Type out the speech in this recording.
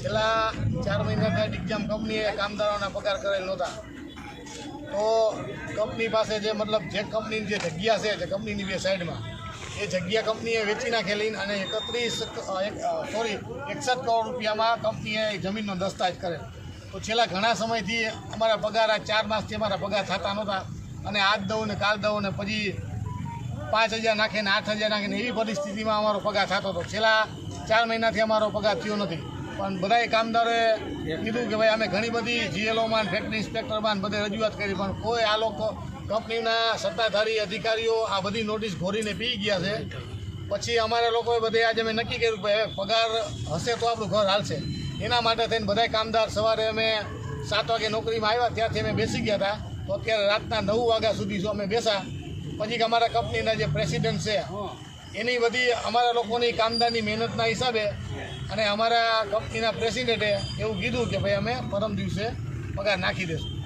છેલ્લા ચાર મહિનાથી ડિગ્જામ કંપનીએ કામદારોના પગાર કરેલ નહોતા. તો કંપની પાસે જે મતલબ જે કંપનીની જે જગ્યા છે, જે કંપનીની બે સાઈડમાં, એ જગ્યા કંપનીએ વેચી નાખેલી અને એકત્રીસ સોરી, એકસઠ કરોડ રૂપિયામાં કંપનીએ જમીનનો દસ્તાવેજ કરેલ. તો છેલ્લા ઘણા સમયથી અમારા પગાર આ ચાર માસથી અમારા પગાર થતા નહોતા અને આજ દઉં ને કાલ દઉં ને પછી પાંચ હજાર નાખીને આઠ હજાર નાખીને એવી પરિસ્થિતિમાં અમારો પગાર થતો હતો. છેલ્લા ચાર મહિનાથી અમારો પગાર થયો નથી. પણ બધાય કામદારોએ કીધું કે ભાઈ, અમે ઘણી બધી જીએલઓમાં ફેક્ટરી ઇન્સ્પેક્ટરમાં બધે રજૂઆત કરી, પણ કોઈ આ લોકો કંપનીના સત્તાધારી અધિકારીઓ આ બધી નોટિસ ઘોરીને પી ગયા છે. પછી અમારા લોકોએ બધે આજે અમે નક્કી કર્યું કે પગાર હશે તો આપણું ઘર હાલશે. એના માટે થઈને બધાય કામદાર સવારે અમે સાત વાગે નોકરીમાં આવ્યા ત્યાંથી અમે બેસી ગયા હતા. તો અત્યારે રાતના નવ વાગ્યા સુધી જો અમે બેસા પછી અમારા કંપનીના જે પ્રેસિડેન્ટ છે એની બધી અમારા લોકોની કામદારની મહેનતના હિસાબે અને અમારા કંપનીના પ્રેસિડેન્ટે એવું કીધું કે ભાઈ અમે પરમ દિવસે પગાર નાખી દઈશું